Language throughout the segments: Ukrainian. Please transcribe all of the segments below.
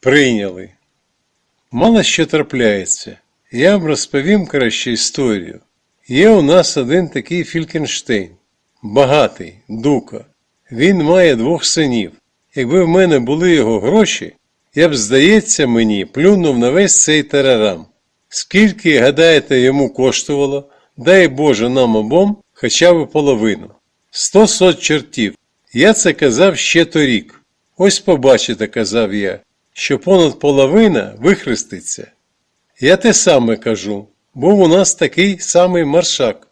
Прийняли. Мало що трапляється. Я вам розповім краще історію. Є у нас один такий Фількенштейн, багатий, дука. Він має двох синів. Якби в мене були його гроші, я б, здається, мені плюнув на весь цей тарарам. Скільки, гадаєте, йому коштувало, дай Боже нам обом хоча б половину. Сто сот чортів. Я це казав ще торік. Ось побачите, казав я, що понад половина вихреститься. Я те саме кажу. Був у нас такий самий маршак.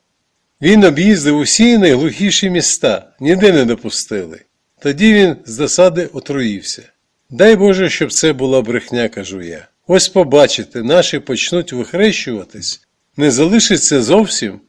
Він об'їздив усі найглухіші міста, ніде не допустили. Тоді він з досади отруївся. Дай Боже, щоб це була брехня, кажу я. Ось побачите, наші почнуть вихрещуватись, не залишиться зовсім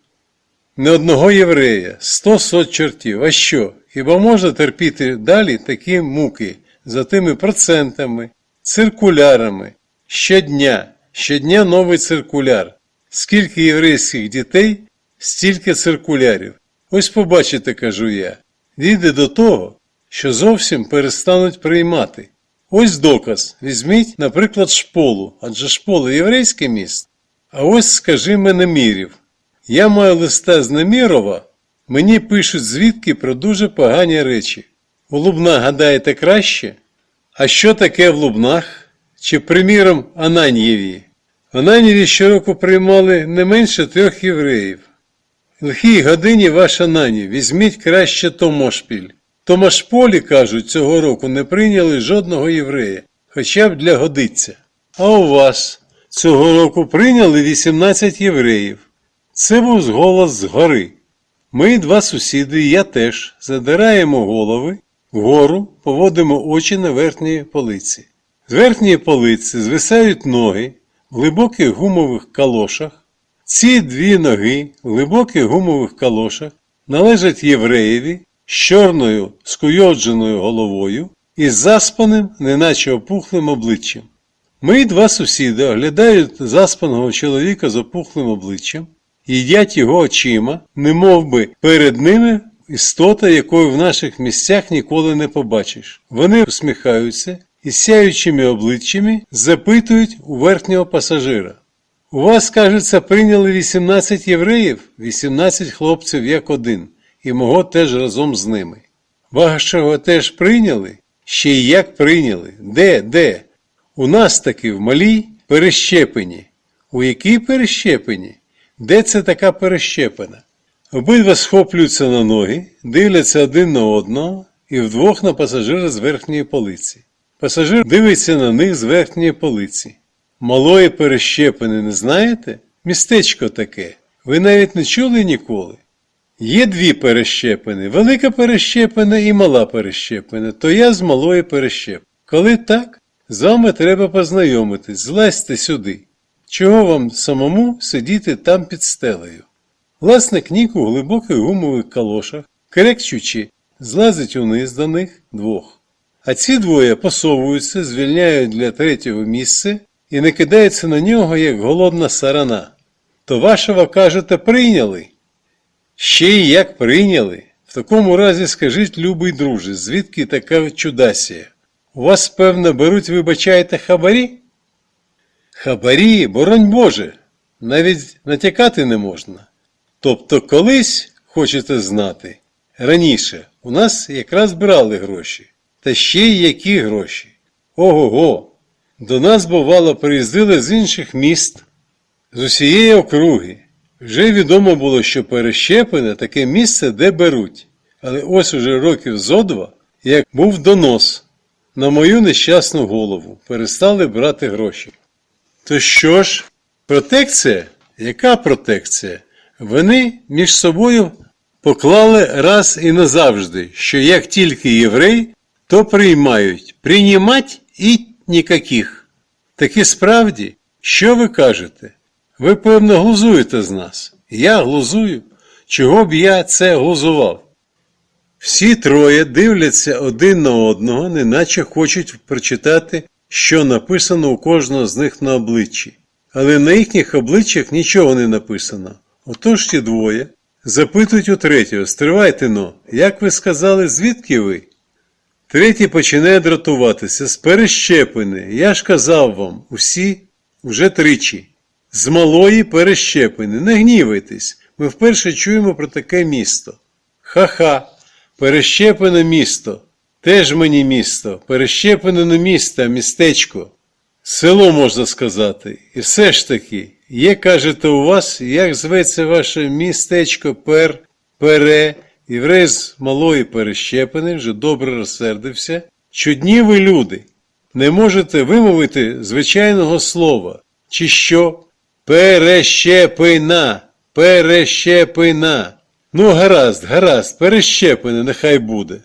не одного єврея, сто сот чортів. А що? Хіба можна терпіти далі такі муки за тими процентами, циркулярами? Щодня, щодня новий циркуляр. Скільки єврейських дітей, стільки циркулярів. Ось побачите, кажу я, дійде до того, що зовсім перестануть приймати. Ось доказ. Візьміть, наприклад, шполу, адже шпола єврейське місто. А ось, скажімо, Немірів. Я маю листа з Немірова, мені пишуть звідки про дуже погані речі. У гадаєте краще? А що таке в Лубнах? Чи, приміром, Ананьєві? В щороку приймали не менше трьох євреїв. В лихій годині ваш Ананів, візьміть краще Томошпіль. Томашполі, кажуть, цього року не прийняли жодного єврея, хоча б для годиться. А у вас цього року прийняли 18 євреїв. Це був голос з гори. Ми, два сусіди, я теж, задираємо голови, вгору поводимо очі на верхній полиці. З верхньої полиці звисають ноги в глибоких гумових калошах. Ці дві ноги в глибоких гумових калошах належать євреєві з чорною скуйодженою головою і з заспаним, неначе опухлим обличчям. Мої два сусіди оглядають заспаного чоловіка з опухлим обличчям, їдять його очима, немов би перед ними істота, якої в наших місцях ніколи не побачиш. Вони усміхаються і сяючими обличчями запитують у верхнього пасажира. У вас, кажеться, прийняли 18 євреїв, 18 хлопців як один, і мого теж разом з ними. Вашого теж прийняли? Ще й як прийняли? Де, де? У нас таки в малій перещепені. У якій перещепені? Де це така перещепена? Обидва схоплюються на ноги, дивляться один на одного і вдвох на пасажира з верхньої полиці. Пасажир дивиться на них з верхньої полиці. Малої перещепини не знаєте? Містечко таке. Ви навіть не чули ніколи. Є дві перещепини, велика перещепина і мала перещепина, то я з малої перещеп. Коли так, з вами треба познайомитись, злазьте сюди. Чого вам самому сидіти там під стелею? Власник нік у глибоких гумових калошах, крекчучи, злазить униз до них двох. А ці двоє посовуються, звільняють для третього місце і не кидаються на нього, як голодна сарана. То вашого, кажете, прийняли? Ще й як прийняли. В такому разі скажіть, любий друже, звідки така чудасія? У вас, певно, беруть, вибачаєте, хабарі? Хабарі, боронь Боже, навіть натякати не можна. Тобто колись, хочете знати, раніше у нас якраз брали гроші. Та ще й які гроші. Ого-го! До нас, бувало, приїздили з інших міст, з усієї округи. Вже відомо було, що перещепине таке місце, де беруть. Але ось уже років зо два, як був донос на мою нещасну голову, перестали брати гроші. То що ж, протекція? Яка протекція? Вони між собою поклали раз і назавжди, що як тільки єврей, то приймають, приймать і ніяких. Таки справді, що ви кажете? Ви, певно, глузуєте з нас. Я глузую. Чого б я це глузував? Всі троє дивляться один на одного, неначе хочуть прочитати, що написано у кожного з них на обличчі. Але на їхніх обличчях нічого не написано. Отож ті двоє запитують у третього, стривайте но, як ви сказали, звідки ви? Третій починає дратуватися з перещепини. Я ж казав вам, усі вже тричі. З малої перещепини. Не гнівайтесь. Ми вперше чуємо про таке місто. Ха-ха, перещепине місто. Теж мені місто. Перещепине не місто, а містечко. Село можна сказати. І все ж таки, є, кажете, у вас, як зветься ваше містечко пер, пере, єврей з малої перещепини вже добре розсердився. Чудні ви люди, не можете вимовити звичайного слова. Чи що? Перещепина, перещепина. Ну, гаразд, гаразд, перещепини, нехай буде.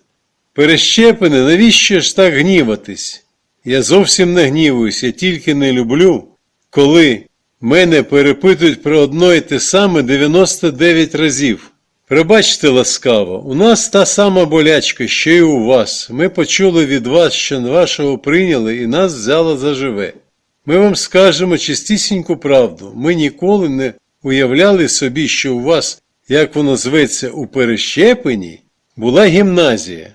Перещепини, навіщо ж так гніватись? Я зовсім не гнівуюсь, я тільки не люблю, коли мене перепитують про одно і те саме 99 разів. Пробачте ласкаво, у нас та сама болячка, що й у вас. Ми почули від вас, що вашого прийняли і нас взяло заживе. Ми вам скажемо чистісіньку правду. Ми ніколи не уявляли собі, що у вас, як воно зветься, у Перещепені, була гімназія.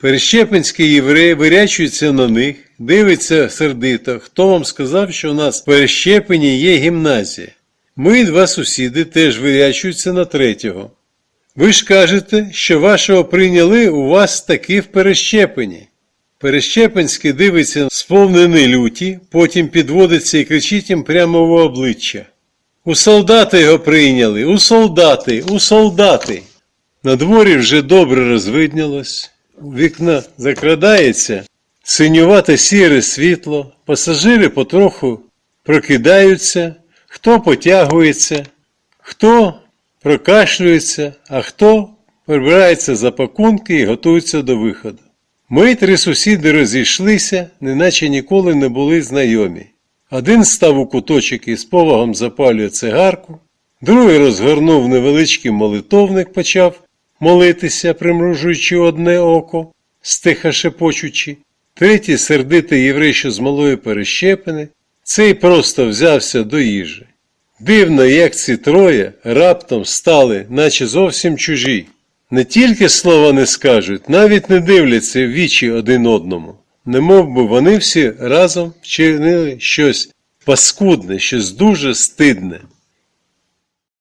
Перещепинські євреї вирячуються на них, дивиться сердито, хто вам сказав, що у нас в Перещепені є гімназія. Ми, два сусіди, теж вирячуються на третього. Ви ж кажете, що вашого прийняли у вас таки в Перещепені. Перещепинський дивиться сповнений люті, потім підводиться і кричить їм прямо в обличчя. У солдати його прийняли, у солдати, у солдати. На дворі вже добре розвиднялось, вікна закрадається синювате сіре світло, пасажири потроху прокидаються, хто потягується, хто прокашлюється, а хто прибирається за пакунки і готується до виходу. Мої три сусіди розійшлися, неначе ніколи не були знайомі. Один став у куточок і з повагом запалює цигарку, другий розгорнув невеличкий молитовник, почав молитися, примружуючи одне око, стиха шепочучи, третій сердитий єврей, що з малої перещепини, цей просто взявся до їжі. Дивно, як ці троє раптом стали, наче зовсім чужі. Не тільки слова не скажуть, навіть не дивляться в вічі один одному. Немов би вони всі разом вчинили щось паскудне, щось дуже стидне.